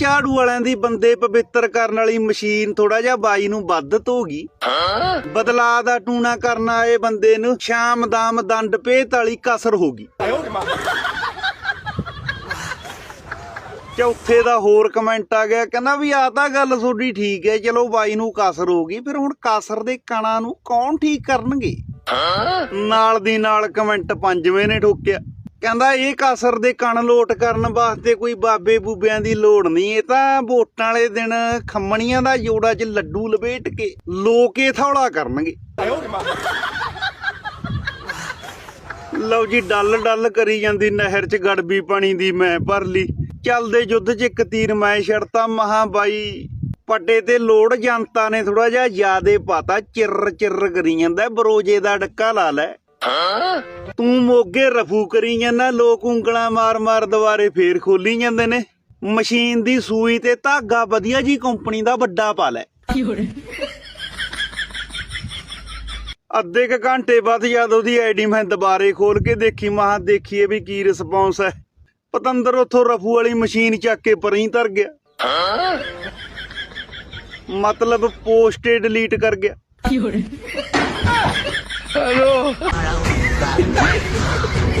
ਝਾੜੂ ਵਾਲਿਆਂ ਦੀ ਬੰਦੇ ਪਵਿੱਤਰ ਕਰਨ ਵਾਲੀ ਮਸ਼ੀਨ ਥੋੜਾ ਜਿਹਾ ਬਾਈ ਨੂੰ ਵੱਧ ਧੋ ਗਈ। ਬਦਲਾ ਦਾ ਟੂਣਾ ਕਰਨ ਆਏ ਬੰਦੇ ਨੂੰ ਸ਼ਾਮ ਦਾਮ ਦੰਡ ਭੇਤ ਵਾਲੀ ਕਸਰ ਹੋ ਗਈ। ਚੌਥੇ ਦਾ ਹੋਰ ਕਮੈਂਟ ਆ ਗਿਆ ਕਹਿੰਦਾ ਵੀ ਆ ਤਾਂ ਗੱਲ ਤੁਹਾਡੀ ਠੀਕ ਹੈ ਚਲੋ ਬਾਈ ਨੂੰ ਕਸਰ ਹੋ ਗਈ ਫਿਰ ਹੁਣ ਕਸਰ ਦੇ ਕਣਾਂ ਨੂੰ ਕੌਣ ਠੀਕ ਕਰਨਗੇ? ਨਾਲ ਦੀ ਨਾਲ ਕਮੈਂਟ ਪੰਜਵੇਂ ਨੇ ਠੋਕਿਆ। ਕਹਿੰਦਾ ਇਹ ਕਸਰ ਦੇ ਕਣ ਲੋਟ ਕਰਨ ਵਾਸਤੇ ਕੋਈ ਬਾਬੇ ਬੂਬਿਆਂ ਦੀ ਲੋੜ ਨਹੀਂ। ਇਹ ਤਾਂ ਵੋਟਾਂ ਵਾਲੇ ਦਿਨ ਖੰਮਣੀਆਂ ਦਾ ਜੋੜਾ 'ਚ ਲੱਡੂ ਲਪੇਟ ਕੇ ਲੋਕ ਇਹ ਥੌਲਾ ਕਰਨਗੇ। ਲਓ ਜੀ, ਡੱਲ ਡੱਲ ਕਰੀ ਜਾਂਦੀ ਨਹਿਰ 'ਚ ਗੜਬੀ ਪਾਣੀ ਦੀ ਮੈਂ ਭਰ ਲਈ ਚੱਲਦੇ ਯੁੱਧ 'ਚ ਇੱਕ ਤੀਰ ਮੈਂ ਛੜਤਾ ਮਹਾ ਬਾਈ ਪੱਟੇ ਤੇ ਲੋੜ ਜਨਤਾ ਨੇ ਥੋੜਾ ਜਿਹਾ ਜ਼ਿਆਦੇ ਪਾਤਾ, ਚਿਰ ਚਿਰ ਕਰੀ ਜਾਂਦਾ, ਬਰੋਜੇ ਦਾ ਡੱਕਾ ਲਾ ਲੈ। ਤੂੰ ਮੋਗੇ ਰਫੂ ਕਰੀ ਜਾਂਦਾ ਲੋਕ ਉਂਗਲਾਂ ਮਾਰ ਮਾਰ ਦੁਬਾਰੇ ਫੇਰ ਖੋਲੀ ਜਾਂਦੇ ਨੇ। ਮਸ਼ੀਨ ਦੀ ਸੂਈ ਤੇ ਧਾਗਾ ਵਧੀਆ ਜੀ ਕੰਪਨੀ ਦਾ ਵੱਡਾ ਪਾ ਲੈ ਅੱਧੇ ਕ ਘੰਟੇ ਬਾਅਦ ਜਦ ਉਹਦੀ ਆਈਡੀ ਮੈਂ ਦੁਬਾਰੇ ਖੋਲ ਕੇ ਦੇਖੀ ਮਹਾ ਦੇਖੀਏ ਵੀ ਕੀ ਰਿਸਪੌਂਸ ਹੈ। ਪਤੰਦਰ ਉਥੋਂ ਰਫੂ ਵਾਲੀ ਮਸ਼ੀਨ ਚੱਕ ਕੇ ਪਰਾਂ ਹੀ ਧਰ ਗਿਆ। ਮਤਲਬ ਪੋਸਟੇ ਡਿਲੀਟ ਕਰ ਗਿਆ। ਹੈਲੋ 哎。